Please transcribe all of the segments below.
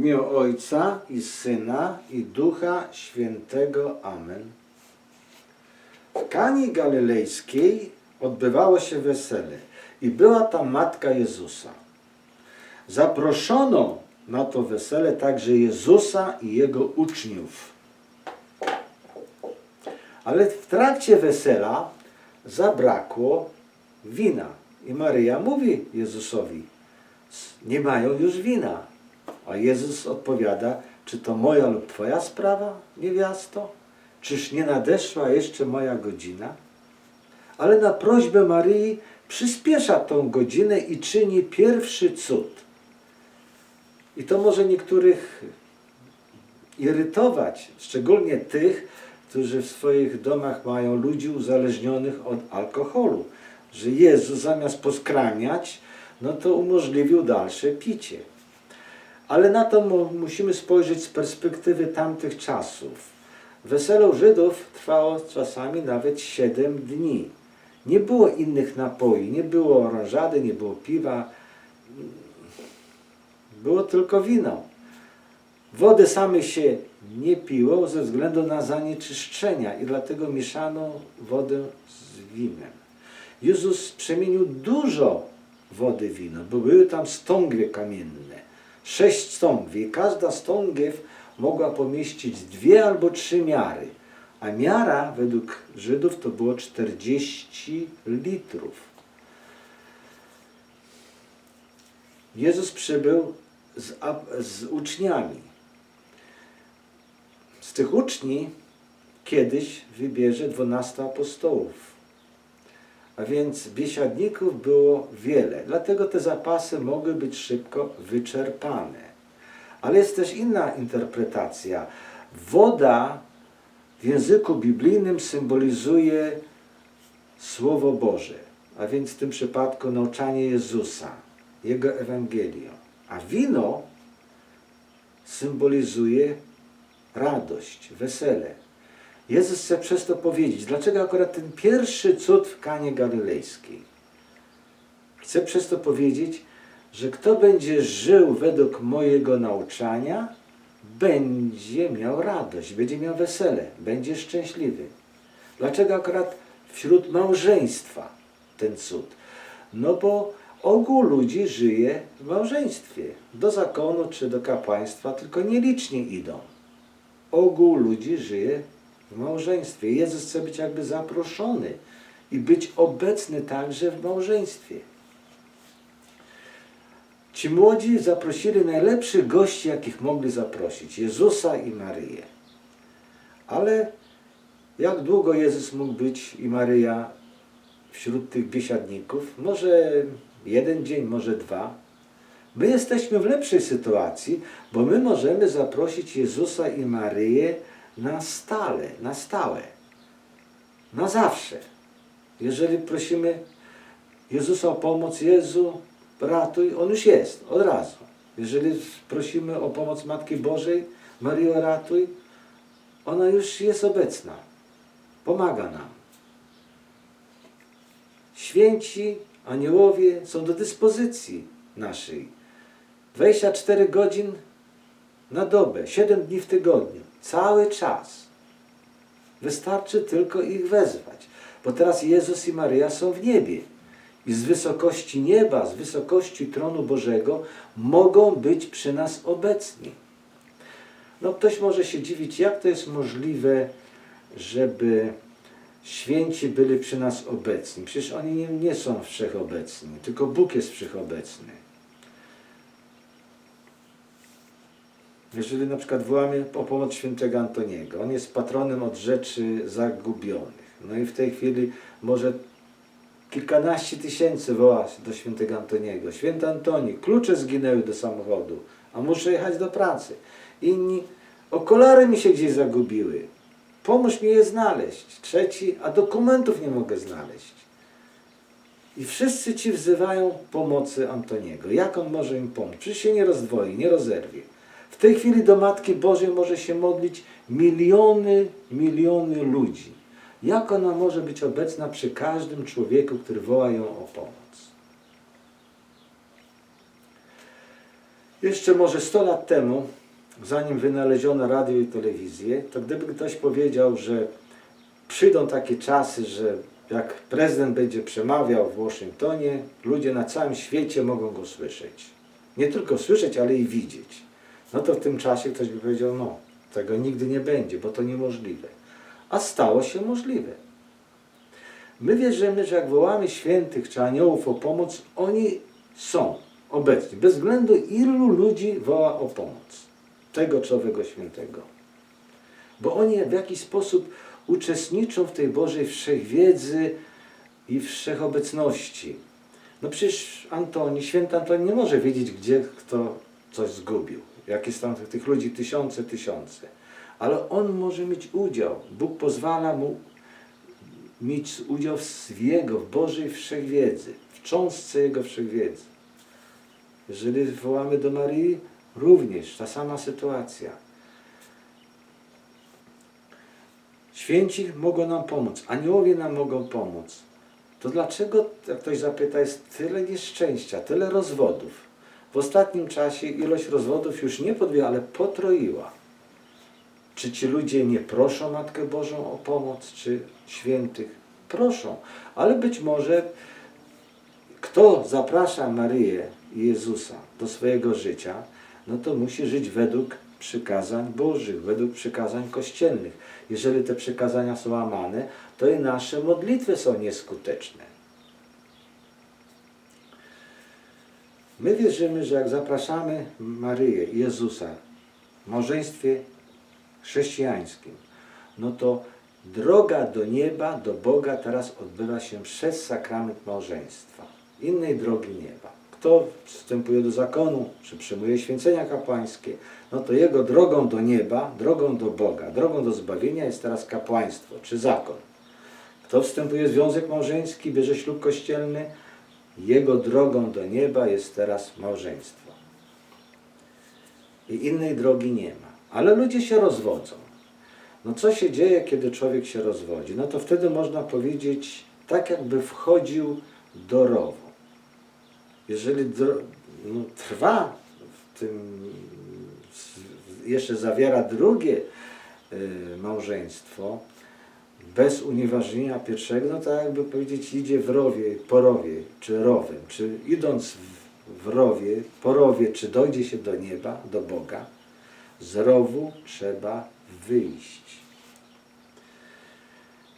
imię Ojca i Syna i Ducha Świętego. Amen. W Kani Galilejskiej odbywało się wesele i była tam matka Jezusa. Zaproszono na to wesele także Jezusa i jego uczniów. Ale w trakcie wesela zabrakło wina. I Maryja mówi Jezusowi, nie mają już wina. A Jezus odpowiada, czy to moja lub twoja sprawa, niewiasto? Czyż nie nadeszła jeszcze moja godzina? Ale na prośbę Maryi przyspiesza tą godzinę i czyni pierwszy cud. I to może niektórych irytować, szczególnie tych, którzy w swoich domach mają ludzi uzależnionych od alkoholu. Że Jezus zamiast poskramiać, no to umożliwił dalsze picie. Ale na to mu- musimy spojrzeć z perspektywy tamtych czasów. Wesele u Żydów trwało czasami nawet 7 dni. Nie było innych napoi, nie było oranżady, nie było piwa, było tylko wino. Wody same się nie piło ze względu na zanieczyszczenia i dlatego mieszano wodę z winem. Jezus przemienił dużo wody w wino, bo były tam stągwie kamienne. Sześć stągwi i każda stągiew mogła pomieścić dwie albo trzy miary, a miara według Żydów to było 40 litrów. Jezus przybył z, z uczniami. Z tych uczni kiedyś wybierze 12 apostołów. A więc biesiadników było wiele, dlatego te zapasy mogły być szybko wyczerpane. Ale jest też inna interpretacja. Woda w języku biblijnym symbolizuje Słowo Boże, a więc w tym przypadku nauczanie Jezusa, Jego Ewangelię. A wino symbolizuje radość, wesele. Jezus chce przez to powiedzieć, dlaczego akurat ten pierwszy cud w Kanie Galilejskiej. Chce przez to powiedzieć, że kto będzie żył według mojego nauczania, będzie miał radość, będzie miał wesele, będzie szczęśliwy. Dlaczego akurat wśród małżeństwa ten cud? No bo ogół ludzi żyje w małżeństwie. Do zakonu czy do kapłaństwa tylko nieliczni idą. Ogół ludzi żyje w małżeństwie. Jezus chce być jakby zaproszony i być obecny także w małżeństwie. Ci młodzi zaprosili najlepszych gości, jakich mogli zaprosić Jezusa i Maryję. Ale jak długo Jezus mógł być i Maryja wśród tych biesiadników? Może jeden dzień, może dwa. My jesteśmy w lepszej sytuacji, bo my możemy zaprosić Jezusa i Maryję na stale, na stałe, na zawsze. Jeżeli prosimy Jezusa o pomoc, Jezu, ratuj, On już jest, od razu. Jeżeli prosimy o pomoc Matki Bożej, Maryjo, ratuj, ona już jest obecna, pomaga nam. Święci, aniołowie są do dyspozycji naszej. 24 godzin na dobę, 7 dni w tygodniu, cały czas. Wystarczy tylko ich wezwać, bo teraz Jezus i Maryja są w niebie. I z wysokości nieba, z wysokości tronu Bożego mogą być przy nas obecni. No ktoś może się dziwić, jak to jest możliwe, żeby święci byli przy nas obecni. Przecież oni nie, nie są wszechobecni, tylko Bóg jest wszechobecny. Jeżeli na przykład wołamy o pomoc świętego Antoniego, on jest patronem od rzeczy zagubionych. No i w tej chwili może kilkanaście tysięcy woła do świętego Antoniego. Święty Antoni, klucze zginęły do samochodu, a muszę jechać do pracy. Inni, okulary mi się gdzieś zagubiły. Pomóż mi je znaleźć. Trzeci, a dokumentów nie mogę znaleźć. I wszyscy ci wzywają pomocy Antoniego. Jak on może im pomóc? Przecież się nie rozdwoi, nie rozerwie. W tej chwili do Matki Bożej może się modlić miliony, miliony ludzi. Jak ona może być obecna przy każdym człowieku, który woła ją o pomoc? Jeszcze może 100 lat temu, zanim wynaleziono radio i telewizję, to gdyby ktoś powiedział, że przyjdą takie czasy, że jak prezydent będzie przemawiał w Waszyngtonie, ludzie na całym świecie mogą go słyszeć. Nie tylko słyszeć, ale i widzieć. No to w tym czasie ktoś by powiedział, no, tego nigdy nie będzie, bo to niemożliwe. A stało się możliwe. My wierzymy, że jak wołamy świętych czy aniołów o pomoc, oni są obecni. Bez względu ilu ludzi woła o pomoc. Tego czy owego świętego. Bo oni w jakiś sposób uczestniczą w tej Bożej wszechwiedzy i wszechobecności. No przecież Antoni, święty Antoni nie może wiedzieć, gdzie kto coś zgubił. Jakie są tych, ludzi tysiące, tysiące. Ale on może mieć udział. Bóg pozwala mu mieć udział w Jego, w Bożej wszechwiedzy, w cząstce Jego wszechwiedzy. Jeżeli wołamy do Marii, również ta sama sytuacja. Święci mogą nam pomóc, aniołowie nam mogą pomóc. To dlaczego, jak ktoś zapyta, jest tyle nieszczęścia, tyle rozwodów? W ostatnim czasie ilość rozwodów już nie podbiła, ale potroiła. Czy ci ludzie nie proszą Matkę Bożą o pomoc, czy świętych? Proszą, ale być może kto zaprasza Maryję i Jezusa do swojego życia, no to musi żyć według przykazań Bożych, według przykazań kościelnych. Jeżeli te przykazania są łamane, to i nasze modlitwy są nieskuteczne. My wierzymy, że jak zapraszamy Maryję Jezusa w małżeństwie chrześcijańskim, no to droga do nieba, do Boga teraz odbywa się przez sakrament małżeństwa. Innej drogi nie ma. Kto wstępuje do zakonu, czy przyjmuje święcenia kapłańskie, no to jego drogą do nieba, drogą do Boga, drogą do zbawienia jest teraz kapłaństwo, czy zakon. Kto wstępuje w związek małżeński, bierze ślub kościelny, jego drogą do nieba jest teraz małżeństwo. I innej drogi nie ma. Ale ludzie się rozwodzą. No co się dzieje, kiedy człowiek się rozwodzi? No to wtedy można powiedzieć, tak jakby wchodził do rowu. Jeżeli no, trwa w tym, jeszcze zawiera drugie y, małżeństwo, bez unieważnienia pierwszego, no to jakby powiedzieć idzie w rowie, po rowie, czy rowem, czy idąc w, w rowie, po rowie, czy dojdzie się do nieba, do Boga, z rowu trzeba wyjść.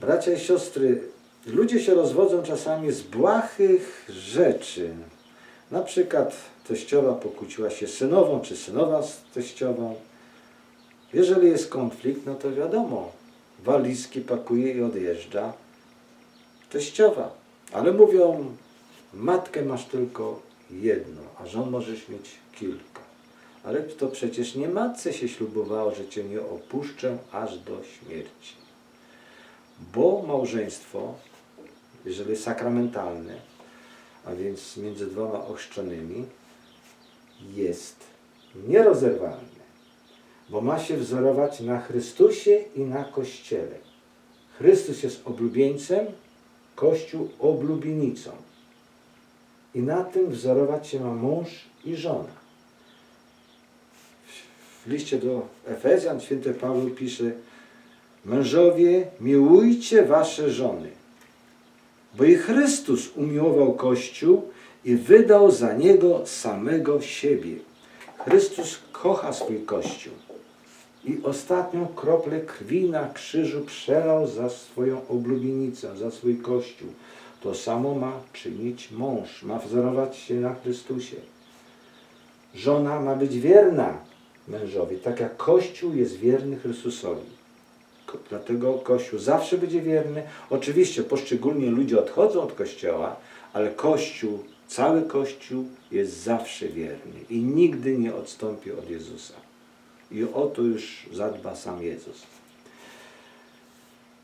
Bracia i siostry, ludzie się rozwodzą czasami z błahych rzeczy. Na przykład teściowa pokłóciła się synową, czy synowa z teściową. Jeżeli jest konflikt, no to wiadomo, walizki pakuje i odjeżdża teściowa. Ale mówią, matkę masz tylko jedną, a żon możesz mieć kilka. Ale to przecież nie matce się ślubowało, że cię nie opuszczę aż do śmierci. Bo małżeństwo, jeżeli sakramentalne, a więc między dwoma ochrzczonymi, jest nierozerwalne, bo ma się wzorować na Chrystusie i na Kościele. Chrystus jest oblubieńcem, Kościół oblubienicą. I na tym wzorować się ma mąż i żona. W liście do Efezjan święty Paweł pisze Mężowie, miłujcie wasze żony, bo i Chrystus umiłował Kościół i wydał za niego samego siebie. Chrystus kocha swój Kościół i ostatnią kroplę krwi na krzyżu przelał za swoją oblubienicę, za swój Kościół. To samo ma czynić mąż, ma wzorować się na Chrystusie. Żona ma być wierna mężowi, tak jak Kościół jest wierny Chrystusowi. Dlatego Kościół zawsze będzie wierny. Oczywiście poszczególni ludzie odchodzą od Kościoła, ale Kościół, cały Kościół jest zawsze wierny i nigdy nie odstąpi od Jezusa. I o to już zadba sam Jezus.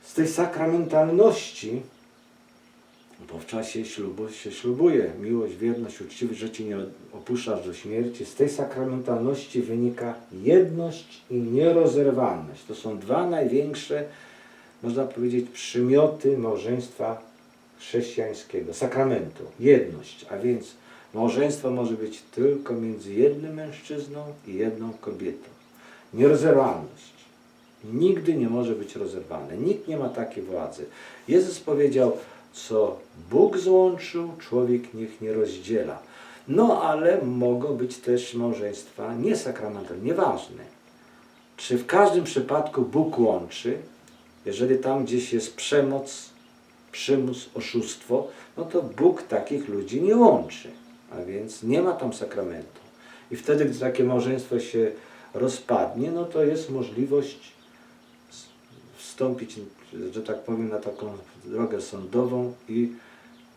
Z tej sakramentalności, bo w czasie ślubu się ślubuje miłość, wierność, uczciwość, Cię nie opuszczasz do śmierci. Z tej sakramentalności wynika jedność i nierozerwalność. To są dwa największe, można powiedzieć, przymioty małżeństwa chrześcijańskiego, sakramentu. Jedność, a więc Małżeństwo może być tylko między jednym mężczyzną i jedną kobietą. Nierozerwalność. Nigdy nie może być rozerwane. Nikt nie ma takiej władzy. Jezus powiedział, co Bóg złączył, człowiek niech nie rozdziela. No ale mogą być też małżeństwa niesakramentalne, nieważne. Czy w każdym przypadku Bóg łączy, jeżeli tam gdzieś jest przemoc, przymus, oszustwo, no to Bóg takich ludzi nie łączy. A więc nie ma tam sakramentu. I wtedy, gdy takie małżeństwo się rozpadnie, no to jest możliwość wstąpić, że tak powiem, na taką drogę sądową i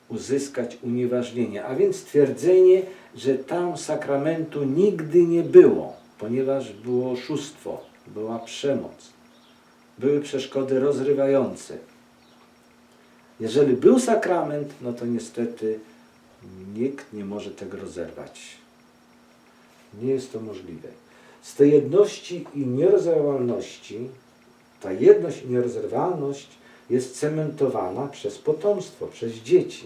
uzyskać unieważnienie. A więc twierdzenie, że tam sakramentu nigdy nie było, ponieważ było oszustwo, była przemoc, były przeszkody rozrywające. Jeżeli był sakrament, no to niestety nikt nie może tego rozerwać. Nie jest to możliwe. Z tej jedności i nierozerwalności, ta jedność i nierozerwalność jest cementowana przez potomstwo, przez dzieci.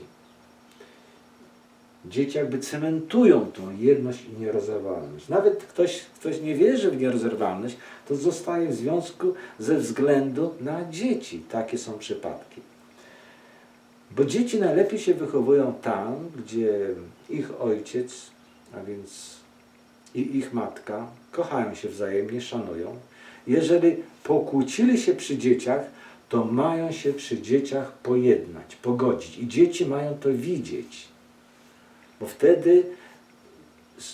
Dzieci jakby cementują tą jedność i nierozerwalność. Nawet ktoś, ktoś nie wierzy w nierozerwalność, to zostaje w związku ze względu na dzieci. Takie są przypadki. Bo dzieci najlepiej się wychowują tam, gdzie ich ojciec, a więc i ich matka kochają się wzajemnie, szanują. Jeżeli pokłócili się przy dzieciach, to mają się przy dzieciach pojednać, pogodzić. I dzieci mają to widzieć. Bo wtedy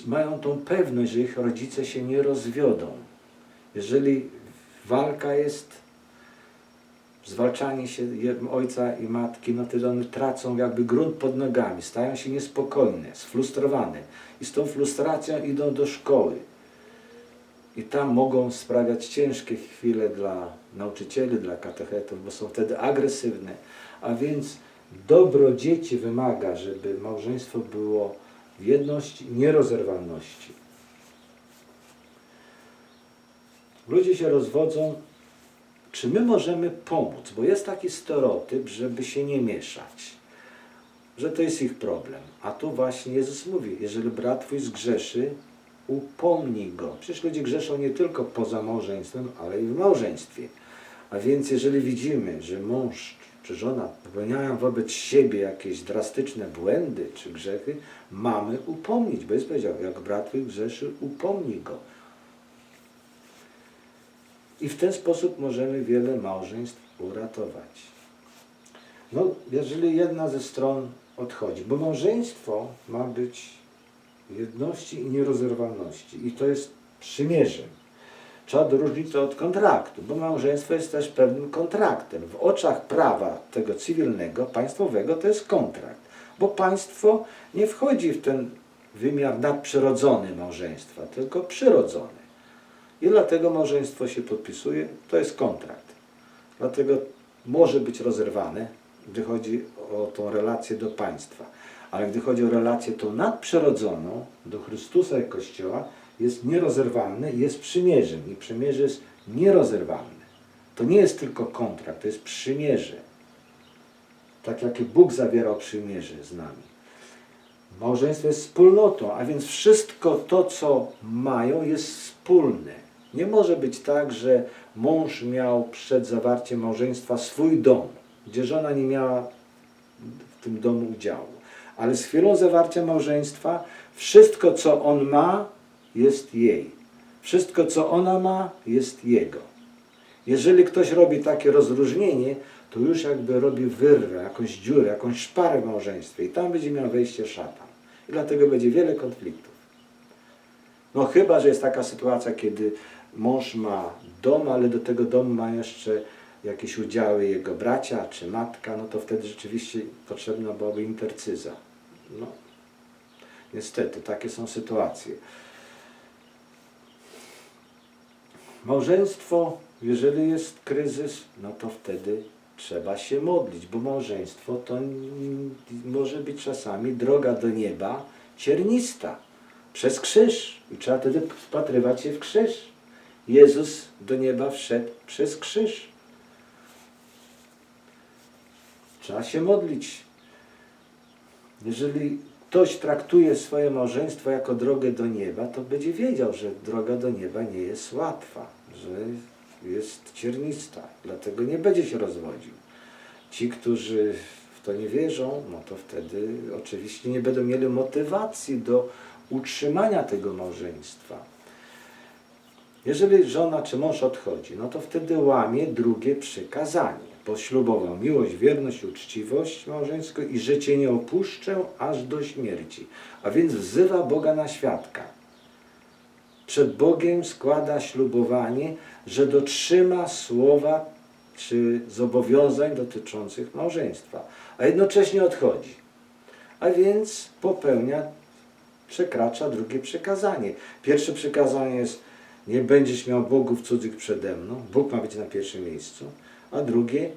mają tą pewność, że ich rodzice się nie rozwiodą. Jeżeli walka jest, zwalczanie się ojca i matki, no wtedy one tracą jakby grunt pod nogami, stają się niespokojne, sfrustrowane i z tą frustracją idą do szkoły. I tam mogą sprawiać ciężkie chwile dla nauczycieli, dla katechetów, bo są wtedy agresywne. A więc dobro dzieci wymaga, żeby małżeństwo było w jedności, nierozerwalności. Ludzie się rozwodzą, czy my możemy pomóc? Bo jest taki stereotyp, żeby się nie mieszać, że to jest ich problem. A tu właśnie Jezus mówi, jeżeli brat twój zgrzeszy, upomnij go. Przecież ludzie grzeszą nie tylko poza małżeństwem, ale i w małżeństwie. A więc jeżeli widzimy, że mąż czy żona popełniają wobec siebie jakieś drastyczne błędy czy grzechy, mamy upomnieć. Bo jest powiedział, jak brat twój grzeszy, upomnij go. I w ten sposób możemy wiele małżeństw uratować. No, jeżeli jedna ze stron odchodzi, bo małżeństwo ma być jedności i nierozerwalności. I to jest przymierzem. Trzeba odróżnić to od kontraktu, bo małżeństwo jest też pewnym kontraktem. W oczach prawa tego cywilnego, państwowego to jest kontrakt, bo państwo nie wchodzi w ten wymiar nadprzyrodzony małżeństwa, tylko przyrodzony. I dlatego małżeństwo się podpisuje, to jest kontrakt. Dlatego może być rozerwane, gdy chodzi o tą relację do państwa. Ale gdy chodzi o relację tą nadprzyrodzoną do Chrystusa i Kościoła, jest nierozerwalne i jest przymierzem. I przymierze jest nierozerwalne. To nie jest tylko kontrakt, to jest przymierze. Tak jak i Bóg zawierał przymierze z nami. Małżeństwo jest wspólnotą, a więc wszystko to, co mają, jest wspólne. Nie może być tak, że mąż miał przed zawarciem małżeństwa swój dom, gdzie żona nie miała w tym domu udziału. Ale z chwilą zawarcia małżeństwa wszystko, co on ma, jest jej. Wszystko, co ona ma, jest jego. Jeżeli ktoś robi takie rozróżnienie, to już jakby robi wyrwę, jakąś dziurę, jakąś szparę w małżeństwie i tam będzie miał wejście szatan. I dlatego będzie wiele konfliktów. No chyba, że jest taka sytuacja, kiedy mąż ma dom, ale do tego domu ma jeszcze jakieś udziały jego bracia czy matka, no to wtedy rzeczywiście potrzebna byłaby intercyza. No, niestety, takie są sytuacje. Małżeństwo, jeżeli jest kryzys, no to wtedy trzeba się modlić, bo małżeństwo to może być czasami droga do nieba ciernista, przez krzyż. I trzeba wtedy wpatrywać się w krzyż. Jezus do nieba wszedł przez krzyż. Trzeba się modlić. Jeżeli ktoś traktuje swoje małżeństwo jako drogę do nieba, to będzie wiedział, że droga do nieba nie jest łatwa, że jest ciernista, dlatego nie będzie się rozwodził. Ci, którzy w to nie wierzą, no to wtedy oczywiście nie będą mieli motywacji do utrzymania tego małżeństwa. Jeżeli żona czy mąż odchodzi, no to wtedy łamie drugie przykazanie. Poślubował miłość, wierność uczciwość małżeńską i że cię nie opuszczę aż do śmierci. A więc wzywa Boga na świadka. Przed Bogiem składa ślubowanie, że dotrzyma słowa czy zobowiązań dotyczących małżeństwa, a jednocześnie odchodzi. A więc popełnia, przekracza drugie przykazanie. Pierwsze przykazanie jest nie będziesz miał bogów cudzych przede mną. Bóg ma być na pierwszym miejscu. A drugie,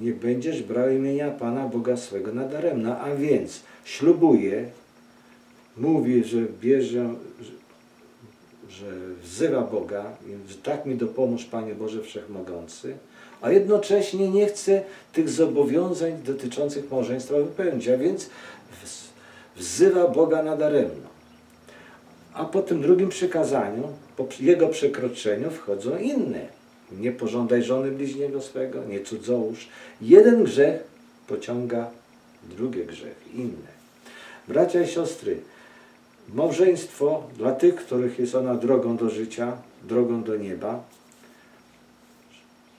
nie będziesz brał imienia Pana Boga swego nadaremna. A więc ślubuje, mówi, że bierze, że, wzywa Boga, że tak mi dopomóż Panie Boże Wszechmogący, a jednocześnie nie chce tych zobowiązań dotyczących małżeństwa wypełnić, a więc wz- wzywa Boga nadaremno. A po tym drugim przykazaniu, po jego przekroczeniu wchodzą inne. Nie pożądaj żony bliźniego swego, nie cudzołóż. Jeden grzech pociąga drugie grzechy, inne. Bracia i siostry, małżeństwo dla tych, których jest ona drogą do życia, drogą do nieba,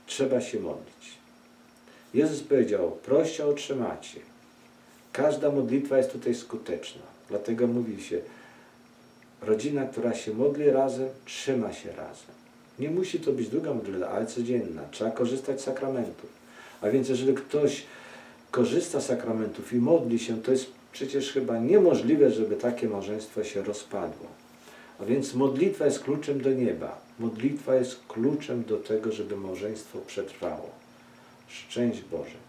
trzeba się modlić. Jezus powiedział, proście otrzymacie. Każda modlitwa jest tutaj skuteczna. Dlatego mówi się, rodzina, która się modli razem, trzyma się razem. Nie musi to być długa modlitwa, ale codzienna. Trzeba korzystać z sakramentów. A więc jeżeli ktoś korzysta z sakramentów i modli się, to jest przecież chyba niemożliwe, żeby takie małżeństwo się rozpadło. A więc modlitwa jest kluczem do nieba. Modlitwa jest kluczem do tego, żeby małżeństwo przetrwało. Szczęść Boże.